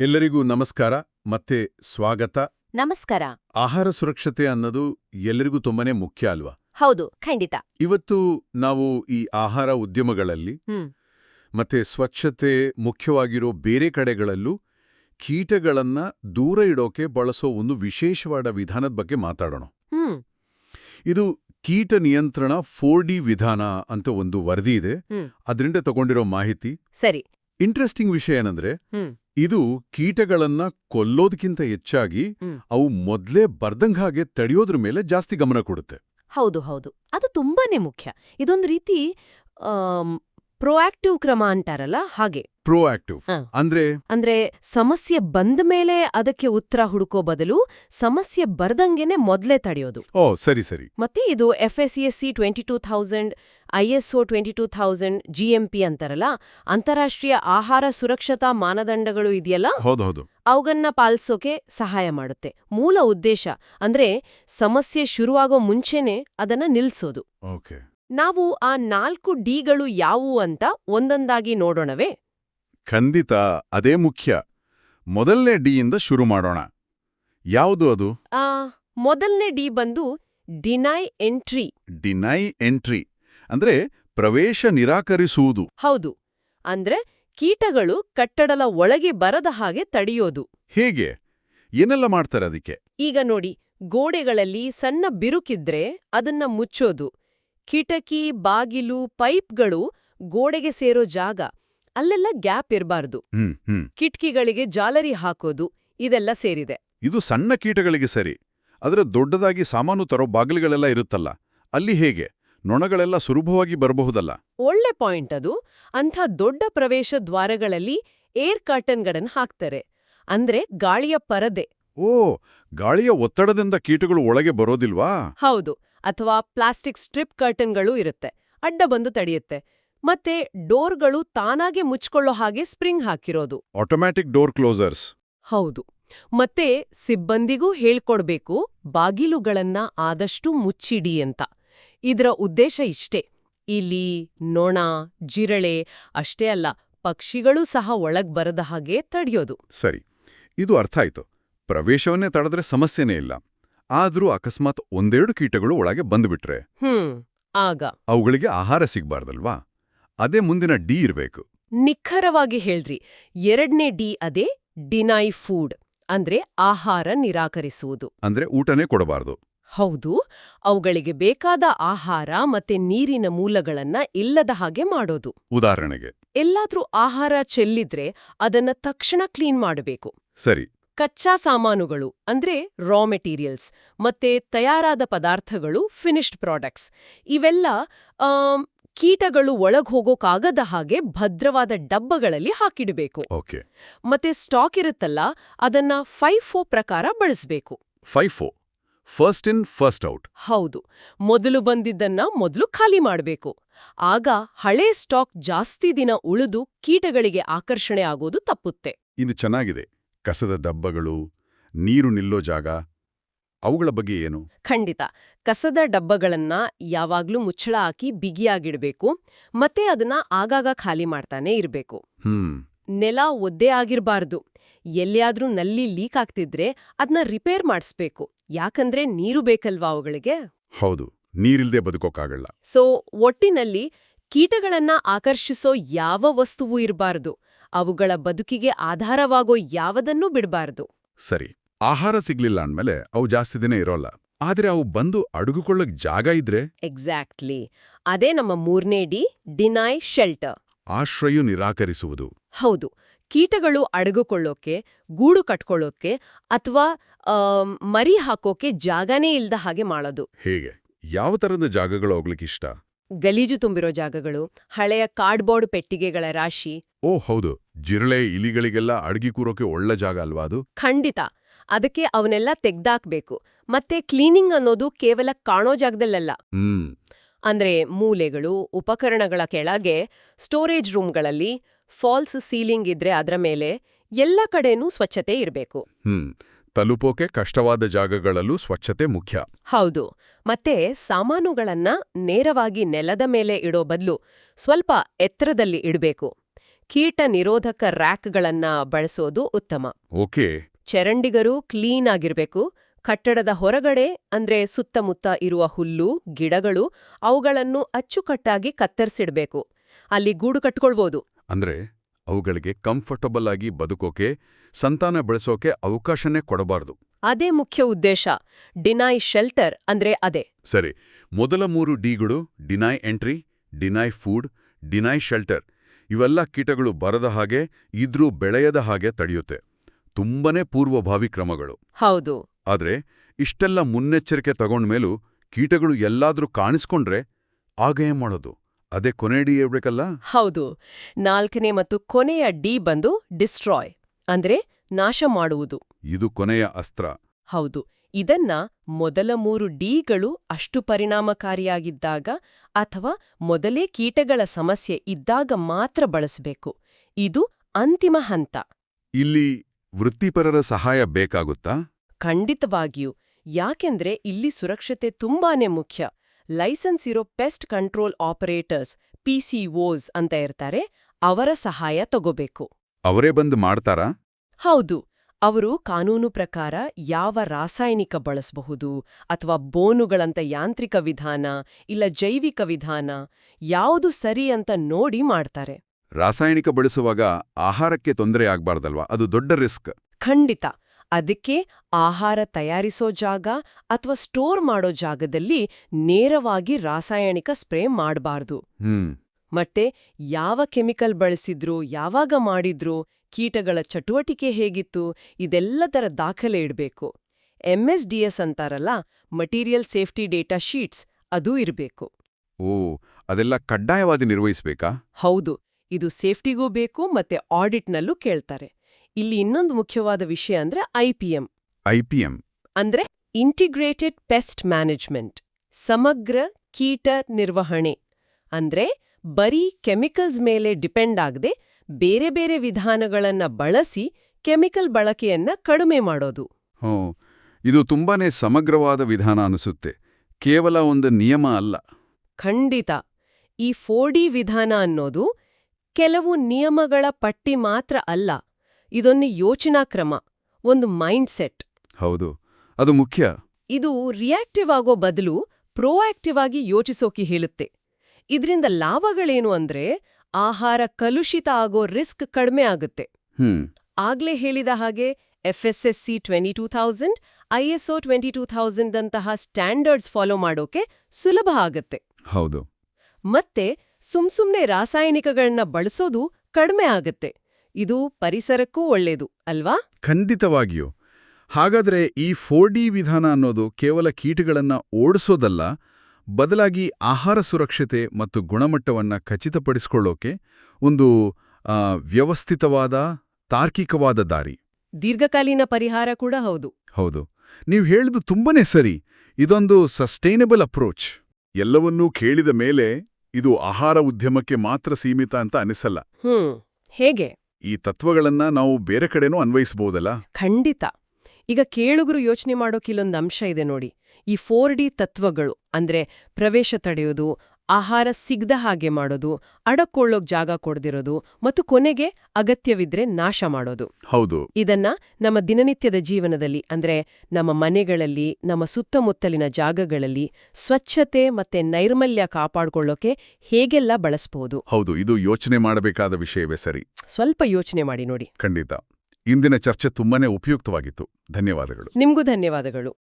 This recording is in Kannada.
ಎಲ್ಲರಿಗೂ ನಮಸ್ಕಾರ ಮತ್ತೆ ಸ್ವಾಗತ. ನಮಸ್ಕಾರ. ಆಹಾರ ಸುರಕ್ಷತೆ ಅನ್ನೋದು ಎಲ್ಲರಿಗೂ ತುಂಬಾನೇ ಮುಖ್ಯ ಅಲ್ವಾ? ಹೌದು ಖಂಡಿತ. ಇವತ್ತು ನಾವು ಈ ಆಹಾರ ಉದ್ಯಮಗಳಲ್ಲಿ ಮತ್ತೆ ಸ್ವಚ್ಛತೆ ಮುಖ್ಯವಾಗಿರೋ ಬೇರೆ ಕಡೆಗಳಲ್ಲೂ ಕೀಟಗಳನ್ನ ದೂರ ಇಡೋಕೆ ಬಳಸೋ ಒಂದು ವಿಶೇಷವಾದ ವಿಧಾನದ ಬಗ್ಗೆ ಮಾತಾಡೋಣ. ಇದು ಕೀಟ ನಿಯಂತ್ರಣ ಫೋರ್ ಡಿ ವಿಧಾನ ಅಂತ ಒಂದು ವರದಿ ಇದೆ. ಅದರಿಂದ ತಗೊಂಡಿರೋ ಮಾಹಿತಿ. ಸರಿ. ಇಂಟ್ರೆಸ್ಟಿಂಗ್ ವಿಷಯ ಏನಂದ್ರೆ ಇದು ಕೀಟಗಳನ್ನ ಕೊಲ್ಲೋದಕ್ಕಿಂತ ಹೆಚ್ಚಾಗಿ ಅವು ಮೊದ್ಲೇ ಬರ್ದಂಗ್ ಹಾಗೆ ತಡೆಯೋದ್ರ ಮೇಲೆ ಜಾಸ್ತಿ ಗಮನ ಕೊಡುತ್ತೆ. ಹೌದು ಹೌದು. ಅದು ತುಂಬಾನೇ ಮುಖ್ಯ. ಇದೊಂದು ರೀತಿ ಪ್ರೊಆಕ್ಟಿವ್ ಕ್ರಮ ಅಂತಾರಲ್ಲ ಹಾಗೆ. ಪ್ರೊಆಕ್ಟಿವ್. ಅಂದ್ರೆ? ಅಂದ್ರೆ ಸಮಸ್ಯೆ ಬಂದ ಮೇಲೆ ಅದಕ್ಕೆ ಉತ್ತರ ಹುಡುಕೋ ಬದಲು ಸಮಸ್ಯೆ ಬರ್ದಂಗೆನೆ ಮೊದ್ಲೇ ತಡೆಯೋದು. ಓ ಸರಿ ಸರಿ. ಮತ್ತೆ ಇದು F S C S C twenty two thousand I S O twenty two thousand G M P ಅಂತಾರಲ್ಲ ಅಂತಾರಾಷ್ಟ್ರೀಯ ಆಹಾರ ಸುರಕ್ಷತಾ ಮಾನದಂಡಗಳು ಇದೆಯಲ್ಲ? ಹೌದು. ಅವುಗನ್ನ ಪಾಲಿಸೋಕೆ ಸಹಾಯ ಮಾಡುತ್ತೆ. ಮೂಲ ಉದ್ದೇಶ ಅಂದ್ರೆ ಸಮಸ್ಯೆ ಶುರುವಾಗೋ ಮುಂಚೆನೆ ಅದನ್ನ ನಿಲ್ಸೋದು. ಓಕೆ. ನಾವು ಆ ನಾಲ್ಕು ಡಿಗಳು ಯಾವುವು ಅಂತ ಒಂದೊಂದಾಗಿ ನೋಡೋಣವೇ? ಖಂಡಿತ ಅದೇ ಮುಖ್ಯ. ಮೊದಲನೇ ಡಿಯಿಂದ ಶುರು ಮಾಡೋಣ. ಯಾವುದು ಅದು? ಆ ಮೊದಲನೇ ಡಿ ಬಂದು ಡಿನೈ ಎಂಟ್ರಿ. Deny entry. ಅಂದ್ರೆ ಪ್ರವೇಶ ನಿರಾಕರಿಸುವುದು. ಹೌದು. ಅಂದ್ರೆ ಕೀಟಗಳು ಕಟ್ಟಡದ ಒಳಗೆ ಬರದ ಹಾಗೆ ತಡೆಯೋದು. ಹೇಗೆ? ಏನೆಲ್ಲ ಮಾಡ್ತಾರೆ ಅದಕ್ಕೆ? ಈಗ ನೋಡಿ ಗೋಡೆಗಳಲ್ಲಿ ಸಣ್ಣ ಬಿರುಕಿದ್ರೆ ಅದನ್ನ ಮುಚ್ಚೋದು. ಕಿಟಕಿ ಬಾಗಿಲು ಪೈಪ್ಗಳು ಗೋಡೆಗೆ ಸೇರೋ ಜಾಗ ಅಲ್ಲೆಲ್ಲ ಗ್ಯಾಪ್ ಇರಬಾರ್ದು. ಕಿಟಕಿಗಳಿಗೆ ಹ್ಮ್. ಕಿಟ್ಕಿಗಳಿಗೆ ಜಾಲರಿ ಹಾಕೋದು ಇದೆಲ್ಲ ಸೇರಿದೆ. ಇದು ಸಣ್ಣ ಕೀಟಗಳಿಗೆ ಸರಿ ಆದರೆ ದೊಡ್ಡದಾಗಿ ಸಾಮಾನು ತರೋ ಬಾಗಿಲುಗಳೆಲ್ಲ ಇರುತ್ತಲ್ಲ ಅಲ್ಲಿ ಹೇಗೆ? ನೊಣಗಳೆಲ್ಲ ಸುಲಭವಾಗಿ ಬರಬಹುದಲ್ಲ? ಒಳ್ಳೆ ಪಾಯಿಂಟ್ ಅದು. ಅಂಥ ದೊಡ್ಡ ಪ್ರವೇಶ ದ್ವಾರಗಳಲ್ಲಿ ಏರ್ ಕಾರ್ಟನ್ಗಳನ್ನು ಹಾಕ್ತಾರೆ. ಅಂದ್ರೆ ಗಾಳಿಯ ಪರದೆ. ಓ ಗಾಳಿಯ ಒತ್ತಡದಿಂದ ಕೀಟಗಳು ಒಳಗೆ ಬರೋದಿಲ್ವಾ? ಹೌದು. ಅಥವಾ ಪ್ಲಾಸ್ಟಿಕ್ ಸ್ಟ್ರಿಪ್ ಕರ್ಟನ್ಗಳು ಇರುತ್ತೆ. ಅಡ್ಡ ಬಂದು ತಡೆಯುತ್ತೆ. ಮತ್ತೆ ಡೋರ್ಗಳು ತಾನಾಗೆ ಮುಚ್ಕೊಳ್ಳೋ ಹಾಗೆ ಸ್ಪ್ರಿಂಗ್ ಹಾಕಿರೋದು. Automatic door closers. ಹೌದು. ಮತ್ತೆ ಸಿಬ್ಬಂದಿಗೂ ಹೇಳ್ಕೊಡ್ಬೇಕು ಬಾಗಿಲುಗಳನ್ನ ಆದಷ್ಟು ಮುಚ್ಚಿಡಿ ಅಂತ. ಇದರ ಉದ್ದೇಶ ಇಷ್ಟೇ. ಇಲಿ ನೊಣ ಜಿರಳೆ ಅಷ್ಟೇ ಅಲ್ಲ ಪಕ್ಷಿಗಳೂ ಸಹ ಒಳಗ್ ಬರದ ಹಾಗೆ ತಡೆಯೋದು. ಸರಿ. ಇದು ಅರ್ಥ ಆಯ್ತು. ಪ್ರವೇಶವನ್ನೇ ತಡೆದ್ರೆ ಸಮಸ್ಯೆನೇ ಇಲ್ಲ. ಆದ್ರೂ ಅಕಸ್ಮಾತ್ ಒಂದೆರಡು ಕೀಟಗಳು ಒಳಗೆ ಬಂದುಬಿಟ್ರೆ ಹ್ಮ್ ಆಗ. ಅವುಗಳಿಗೆ ಆಹಾರ ಸಿಗ್ಬಾರ್ದಲ್ವಾ? ಅದೇ ಮುಂದಿನ ಡಿ ಇರಬೇಕು. ನಿಖರವಾಗಿ ಹೇಳ್ರಿ ಎರಡನೇ ಡಿ ಅದೇ ಡಿನೈ ಫುಡ್ ಅಂದ್ರೆ ಆಹಾರ ನಿರಾಕರಿಸುವುದು. ಅಂದ್ರೆ ಊಟನೇ ಕೊಡಬಾರ್ದು. ಹೌದು ಅವುಗಳಿಗೆ ಬೇಕಾದ ಆಹಾರ ಮತ್ತೆ ನೀರಿನ ಮೂಲಗಳನ್ನ ಇಲ್ಲದ ಹಾಗೆ ಮಾಡೋದು. ಉದಾಹರಣೆಗೆ. ಎಲ್ಲಾದ್ರೂ ಆಹಾರ ಚೆಲ್ಲಿದ್ರೆ ಅದನ್ನ ತಕ್ಷಣ ಕ್ಲೀನ್ ಮಾಡಬೇಕು. ಸರಿ ಕಚ್ಚಾ ಸಾಮಾನುಗಳು ಅಂದ್ರೆ ರಾ ಮೆಟೀರಿಯಲ್ಸ್ ಮತ್ತೆ ತಯಾರಾದ ಪದಾರ್ಥಗಳು ಫಿನಿಶ್ಡ್ ಪ್ರಾಡಕ್ಟ್ಸ್ ಇವೆಲ್ಲ ಕೀಟಗಳು ಒಳಗ್ ಹೋಗೋಕಾಗದ ಹಾಗೆ ಭದ್ರವಾದ ಡಬ್ಬಗಳಲ್ಲಿ ಹಾಕಿಡಬೇಕು. ಓಕೆ. ಮತ್ತೆ ಸ್ಟಾಕ್ ಇರುತ್ತಲ್ಲ ಅದನ್ನ ಫೈಫೋ ಪ್ರಕಾರ ಬಳಸಬೇಕು. FIFO first in first out ಹೌದು. ಮೊದಲು ಬಂದಿದ್ದನ್ನ ಮೊದಲು ಖಾಲಿ ಮಾಡಬೇಕು. ಆಗ ಹಳೆ ಸ್ಟಾಕ್ ಜಾಸ್ತಿ ದಿನ ಉಳಿದು ಕೀಟಗಳಿಗೆ ಆಕರ್ಷಣೆ ಆಗೋದು ತಪ್ಪುತ್ತೆ. ಇದು ಚೆನ್ನಾಗಿದೆ. ಕಸದ ಡಬ್ಬಗಳು ನೀರು ನಿಲ್ಲೋ ಜಾಗ ಅವುಗಳ ಬಗ್ಗೆ ಏನು? ಖಂಡಿತ. ಕಸದ ಡಬ್ಬಗಳನ್ನ ಯಾವಾಗ್ಲೂ ಮುಚ್ಚಳ ಹಾಕಿ ಬಿಗಿಯಾಗಿಡ್ಬೇಕು ಮತ್ತೆ ಅದನ್ನ ಆಗಾಗ ಖಾಲಿ ಮಾಡ್ತಾನೆ ಇರಬೇಕು. ಹ್ಮ್. ನೆಲ ಒದ್ದೆ ಆಗಿರ್ಬಾರ್ದು. ಎಲ್ಲಿಯಾದ್ರೂ ನಲ್ಲಿ ಲೀಕ್ ಆಗ್ತಿದ್ರೆ ಅದನ್ನ ರಿಪೇರ್ ಮಾಡಿಸ್ಬೇಕು. ಯಾಕಂದ್ರೆ ನೀರು ಬೇಕಲ್ವಾ ಅವುಗಳಿಗೆ? ಹೌದು ನೀರಿಲ್ದೆ ಬದುಕೋಕ್ಕಾಗಲ್ಲ. ಸೊ ಒಟ್ಟಿನಲ್ಲಿ ಕೀಟಗಳನ್ನ ಆಕರ್ಷಿಸೋ ಯಾವ ವಸ್ತುವೂ ಇರಬಾರ್ದು. ಅವುಗಳ ಬದುಕಿಗೆ ಆಧಾರವಾಗೋ ಯಾವುದನ್ನೂ ಬಿಡಬಾರದು. ಸರಿ ಆಹಾರ ಸಿಗ್ಲಿಲ್ಲ ಅಂದ್ಮೇಲೆ ಅವು ಜಾಸ್ತಿ ದಿನ ಇರೋಲ್ಲ. ಆದ್ರೆ ಅವು ಬಂದು ಅಡುಗುಕೊಳ್ಳಕ್ ಜಾಗ ಇದ್ರೆ? ಎಕ್ಸಾಕ್ಟ್ಲಿ ಅದೇ ನಮ್ಮ ಮೂರನೇ ಡಿ ಡಿನೈ ಶೆಲ್ಟರ್ ಆಶ್ರಯ ನಿರಾಕರಿಸುವುದು. ಹೌದು. ಕೀಟಗಳು ಅಡಗುಕೊಳ್ಳೋಕೆ ಗೂಡು ಕಟ್ಕೊಳ್ಳೋಕೆ ಅಥವಾ ಮರಿ ಹಾಕೋಕೆ ಜಾಗನೇ ಇಲ್ದ ಹಾಗೆ ಮಾಡೋದು. ಹೇಗೆ? ಯಾವ ತರದ ಜಾಗಗಳು ಹೋಗ್ಲಿಕ್ಕೆ ಇಷ್ಟ? ಗಲೀಜು ತುಂಬಿರೋ ಜಾಗಗಳು ಹಳೆಯ ಕಾರ್ಡ್ಬೋರ್ಡ್ ಪೆಟ್ಟಿಗೆಗಳ ರಾಶಿ. ಓ ಹೌದು. ಜಿರಳೆ ಇಲಿಗಳಿಗೆಲ್ಲ ಅಡ್ಗಿ ಕೂರೋಕೆ ಒಳ್ಳೆ ಜಾಗ ಅಲ್ವಾ ಅದು? ಖಂಡಿತ. ಅದಕ್ಕೆ ಅವನ್ನೆಲ್ಲ ತೆಗ್ದಾಕ್ಬೇಕು. ಮತ್ತೆ ಕ್ಲೀನಿಂಗ್ ಅನ್ನೋದು ಕೇವಲ ಕಾಣೋ ಜಾಗದಲ್ಲೆಲ್ಲ. ಹ್ಮ್. ಅಂದ್ರೆ ಮೂಲೆಗಳು ಉಪಕರಣಗಳ ಕೆಳಗೆ ಸ್ಟೋರೇಜ್ ರೂಮ್ಗಳಲ್ಲಿ ಫಾಲ್ಸ್ ಸೀಲಿಂಗ್ ಇದ್ರೆ ಅದರ ಮೇಲೆ ಎಲ್ಲ ಕಡೆನೂ ಸ್ವಚ್ಛತೆ ಇರಬೇಕು. ಹ್ಮ್. ತಲುಪೋಕೆ ಕಷ್ಟವಾದ ಜಾಗಗಳಲ್ಲೂ ಸ್ವಚ್ಛತೆ ಮುಖ್ಯ. ಹೌದು. ಮತ್ತೆ ಸಾಮಾನುಗಳನ್ನ ನೇರವಾಗಿ ನೆಲದ ಮೇಲೆ ಇಡೋ ಬದಲು ಸ್ವಲ್ಪ ಎತ್ತರದಲ್ಲಿ ಇಡಬೇಕು. ಕೀಟ ನಿರೋಧಕ ರ್ಯಾಕ್ಗಳನ್ನ ಬಳಸೋದು ಉತ್ತಮ. ಓಕೆ. ಚರಂಡಿಗರು ಕ್ಲೀನ್ ಆಗಿರ್ಬೇಕು. ಕಟ್ಟಡದ ಹೊರಗಡೆ ಅಂದ್ರೆ ಸುತ್ತಮುತ್ತ ಇರುವ ಹುಲ್ಲು ಗಿಡಗಳು ಅವುಗಳನ್ನು ಅಚ್ಚುಕಟ್ಟಾಗಿ ಕತ್ತರಿಸಿಡ್ಬೇಕು. ಅಲ್ಲಿ ಗೂಡು ಕಟ್ಕೊಳ್ಬೋದು. ಅಂದ್ರೆ? ಅವುಗಳಿಗೆ ಕಂಫರ್ಟಬಲ್ ಆಗಿ ಬದುಕೋಕೆ ಸಂತಾನ ಬೆಳೆಸೋಕೆ ಅವಕಾಶನೇ ಕೊಡಬಾರ್ದು. ಅದೇ ಮುಖ್ಯ ಉದ್ದೇಶ. ಡಿನೈ ಶೆಲ್ಟರ್ ಅಂದ್ರೆ ಅದೇ. ಸರಿ ಮೊದಲ ಮೂರು ಡಿಗಳು deny entry deny food deny shelter ಇವೆಲ್ಲ ಕೀಟಗಳು ಬರದ ಹಾಗೆ ಇದ್ರೂ ಬೆಳೆಯದ ಹಾಗೆ ತಡೆಯುತ್ತೆ. ತುಂಬನೇ ಪೂರ್ವಭಾವಿ ಕ್ರಮಗಳು. ಹೌದು. ಆದ್ರೆ ಇಷ್ಟೆಲ್ಲ ಮುನ್ನೆಚ್ಚರಿಕೆ ತಗೊಂಡ್ಮೇಲೂ ಕೀಟಗಳು ಎಲ್ಲಾದ್ರೂ ಕಾಣಿಸ್ಕೊಂಡ್ರೆ ಆಗ ಏನ್ ಮಾಡೋದು? ಅದೇ ಕೊನೆ ಡಿ ಹೌದು. ನಾಲ್ಕನೇ ಮತ್ತು ಕೊನೆಯ ಡಿ ಬಂದು ಡಿಸ್ಟ್ರಾಯ್ ಅಂದ್ರೆ ನಾಶ ಮಾಡುವುದು. ಇದು ಕೊನೆಯ ಅಸ್ತ್ರ. ಹೌದು. ಇದನ್ನ ಮೊದಲ ಮೂರು ಡಿಗಳು ಅಷ್ಟು ಪರಿಣಾಮಕಾರಿಯಾಗಿದ್ದಾಗ ಅಥವಾ ಮೊದಲೇ ಕೀಟಗಳ ಸಮಸ್ಯೆ ಇದ್ದಾಗ ಮಾತ್ರ ಬಳಸಬೇಕು. ಇದು ಅಂತಿಮ ಹಂತ. ಇಲ್ಲಿ ವೃತ್ತಿಪರರ ಸಹಾಯ ಬೇಕಾಗುತ್ತಾ? ಖಂಡಿತವಾಗಿಯೂ. ಯಾಕೆಂದ್ರೆ ಇಲ್ಲಿ ಸುರಕ್ಷತೆ ತುಂಬಾನೇ ಮುಖ್ಯ. ಲೈಸೆನ್ಸ್ ಇರೋ ಪೆಸ್ಟ್ ಕಂಟ್ರೋಲ್ ಆಪರೇಟರ್ಸ್ ಪಿಸಿಒಸ್ ಅಂತ ಇರ್ತಾರೆ ಅವರ ಸಹಾಯ ತಗೋಬೇಕು. ಅವರೇ ಬಂದು ಮಾಡ್ತಾರಾ? ಹೌದು. ಅವರು ಕಾನೂನು ಪ್ರಕಾರ ಯಾವ ರಾಸಾಯನಿಕ ಬಳಸಬಹುದು ಅಥವಾ ಬೋನುಗಳಂತ ಯಾಂತ್ರಿಕ ವಿಧಾನ ಇಲ್ಲ ಜೈವಿಕ ವಿಧಾನ ಯಾವುದು ಸರಿ ಅಂತ ನೋಡಿ ಮಾಡ್ತಾರೆ. ರಾಸಾಯನಿಕ ಬಳಸುವಾಗ ಆಹಾರಕ್ಕೆ ತೊಂದರೆ ಆಗ್ಬಾರ್ದಲ್ವಾ? ಅದು ದೊಡ್ಡ ರಿಸ್ಕ್. ಖಂಡಿತ. ಅದಕ್ಕೆ ಆಹಾರ ತಯಾರಿಸೋ ಜಾಗ ಅಥವಾ ಸ್ಟೋರ್ ಮಾಡೋ ಜಾಗದಲ್ಲಿ ನೇರವಾಗಿ ರಾಸಾಯನಿಕ ಸ್ಪ್ರೇ ಮಾಡಬಾರ್ದು. ಮತ್ತೆ ಯಾವ ಕೆಮಿಕಲ್ ಬಳಸಿದ್ರು ಯಾವಾಗ ಮಾಡಿದ್ರು ಕೀಟಗಳ ಚಟುವಟಿಕೆ ಹೇಗಿತ್ತು ಇದೆಲ್ಲದರ ದಾಖಲೆ ಇಡಬೇಕು. ಎಂಎಸ್ಡಿಎಸ್ ಅಂತಾರಲ್ಲ ಮಟೀರಿಯಲ್ ಸೇಫ್ಟಿ ಡೇಟಾ ಶೀಟ್ಸ್ ಅದೂ ಇರಬೇಕು. ಓ ಅದೆಲ್ಲ ಕಡ್ಡಾಯವಾಗಿ ನಿರ್ವಹಿಸಬೇಕಾ? ಹೌದು ಇದು ಸೇಫ್ಟಿಗೂ ಬೇಕು ಮತ್ತೆ ಆಡಿಟ್ನಲ್ಲೂ ಕೇಳ್ತಾರೆ. ಇಲ್ಲಿ ಇನ್ನೊಂದು ಮುಖ್ಯವಾದ ವಿಷಯ ಅಂದ್ರೆ ಐಪಿಎಂ ಐಪಿಎಂ ಅಂದ್ರೆ ಇಂಟಿಗ್ರೇಟೆಡ್ ಪೆಸ್ಟ್ ಮ್ಯಾನೇಜ್ಮೆಂಟ್ ಸಮಗ್ರ ಕೀಟ ನಿರ್ವಹಣೆ. ಅಂದ್ರೆ ಬರೀ ಕೆಮಿಕಲ್ಸ್ ಮೇಲೆ ಡಿಪೆಂಡ್ ಆಗದೆ ಬೇರೆ ಬೇರೆ ವಿಧಾನಗಳನ್ನ ಬಳಸಿ ಕೆಮಿಕಲ್ ಬಳಕೆಯನ್ನ ಕಡಿಮೆ ಮಾಡೋದು. ಹೋ ಇದು ತುಂಬಾನೇ ಸಮಗ್ರವಾದ ವಿಧಾನ ಅನಿಸುತ್ತೆ. ಕೇವಲ ಒಂದು ನಿಯಮ ಅಲ್ಲ. ಖಂಡಿತ. ಈ ಫೋಡಿ ವಿಧಾನ ಅನ್ನೋದು ಕೆಲವು ನಿಯಮಗಳ ಪಟ್ಟಿ ಮಾತ್ರ ಅಲ್ಲ. ಇದೊಂದು ಯೋಚನಾ ಕ್ರಮ ಒಂದು ಮೈಂಡ್ ಸೆಟ್ ಹೌದು ಅದು ಮುಖ್ಯ. ಇದು ರಿಯಾಕ್ಟಿವ್ ಆಗೋ ಬದಲು ಪ್ರೋಆಕ್ಟಿವ್ ಆಗಿ ಯೋಚಿಸೋಕೆ ಹೇಳುತ್ತೆ. ಇದರಿಂದ ಲಾಭಗಳೇನು ಅಂದ್ರೆ ಆಹಾರ ಕಲುಷಿತ ಆಗೋ ರಿಸ್ಕ್ ಕಡಿಮೆ ಆಗುತ್ತೆ. ಆಗ್ಲೇ ಹೇಳಿದ ಹಾಗೆ FSSC twenty two thousand ISO twenty two thousand ಅಂತಹ ಸ್ಟ್ಯಾಂಡರ್ಡ್ಸ್ ಫಾಲೋ ಮಾಡೋಕೆ ಸುಲಭ ಆಗತ್ತೆ. ಹೌದು. ಮತ್ತೆ ಸುಮ್ಸುಮ್ನೆ ರಾಸಾಯನಿಕಗಳನ್ನ ಬಳಸೋದು ಕಡಿಮೆ ಆಗತ್ತೆ. ಇದು ಪರಿಸರಕ್ಕೂ ಒಳ್ಳೇದು ಅಲ್ವಾ? ಖಂಡಿತವಾಗಿಯೂ. ಹಾಗಾದ್ರೆ ಈ ಫೋರ್ ಡಿ ವಿಧಾನ ಅನ್ನೋದು ಕೇವಲ ಕೀಟಗಳನ್ನ ಓಡಿಸೋದಲ್ಲ ಬದಲಾಗಿ ಆಹಾರ ಸುರಕ್ಷತೆ ಮತ್ತು ಗುಣಮಟ್ಟವನ್ನ ಖಚಿತಪಡಿಸಿಕೊಳ್ಳೋಕೆ ಒಂದು ವ್ಯವಸ್ಥಿತವಾದ ತಾರ್ಕಿಕವಾದ ದಾರಿ. ದೀರ್ಘಕಾಲೀನ ಪರಿಹಾರ ಕೂಡ ಹೌದು. ಹೌದು. ನೀವು ಹೇಳಿದು ತುಂಬನೇ ಸರಿ. ಇದೊಂದು ಸಸ್ಟೈನಬಲ್ ಅಪ್ರೋಚ್. ಎಲ್ಲವನ್ನೂ ಕೇಳಿದ ಮೇಲೆ ಇದು ಆಹಾರ ಉದ್ಯಮಕ್ಕೆ ಮಾತ್ರ ಸೀಮಿತ ಅಂತ ಅನಿಸಲ್ಲ. ಹ್ಮ್. ಹೇಗೆ? ಈ ತತ್ವಗಳನ್ನ ನಾವು ಬೇರೆ ಕಡೆನೂ ಅನ್ವಯಿಸಬಹುದಲ್ಲ ಖಂಡಿತ. ಈಗ ಕೇಳುಗರು ಯೋಚನೆ ಮಾಡೋಕೆ ಇಲ್ಲೊಂದು ಅಂಶ ಇದೆ ನೋಡಿ. ಈ ಫೋರ್ ಡಿ ತತ್ವಗಳು ಅಂದ್ರೆ ಪ್ರವೇಶ ತಡೆಯೋದು ಆಹಾರ ಸಿಗ್ದ ಹಾಗೆ ಮಾಡೋದು ಅಡಕೊಳ್ಳೋಕ್ ಜಾಗ ಕೊಡ್ದಿರೋದು ಮತ್ತು ಕೊನೆಗೆ ಅಗತ್ಯವಿದ್ರೆ ನಾಶ ಮಾಡೋದು. ಹೌದು. ಇದನ್ನ ನಮ್ಮ ದಿನನಿತ್ಯದ ಜೀವನದಲ್ಲಿ ಅಂದ್ರೆ ನಮ್ಮ ಮನೆಗಳಲ್ಲಿ ನಮ್ಮ ಸುತ್ತಮುತ್ತಲಿನ ಜಾಗಗಳಲ್ಲಿ ಸ್ವಚ್ಛತೆ ಮತ್ತೆ ನೈರ್ಮಲ್ಯ ಕಾಪಾಡ್ಕೊಳ್ಳೋಕೆ ಹೇಗೆಲ್ಲ ಬಳಸಬಹುದು ಹೌದು ಇದು ಯೋಚನೆ ಮಾಡಬೇಕಾದ ವಿಷಯವೇ ಸರಿ. ಸ್ವಲ್ಪ ಯೋಚನೆ ಮಾಡಿ ನೋಡಿ. ಖಂಡಿತ. ಇಂದಿನ ಚರ್ಚೆ ತುಂಬಾನೇ ಉಪಯುಕ್ತವಾಗಿತ್ತು. ಧನ್ಯವಾದಗಳು. ನಿಮ್ಗೂ ಧನ್ಯವಾದಗಳು.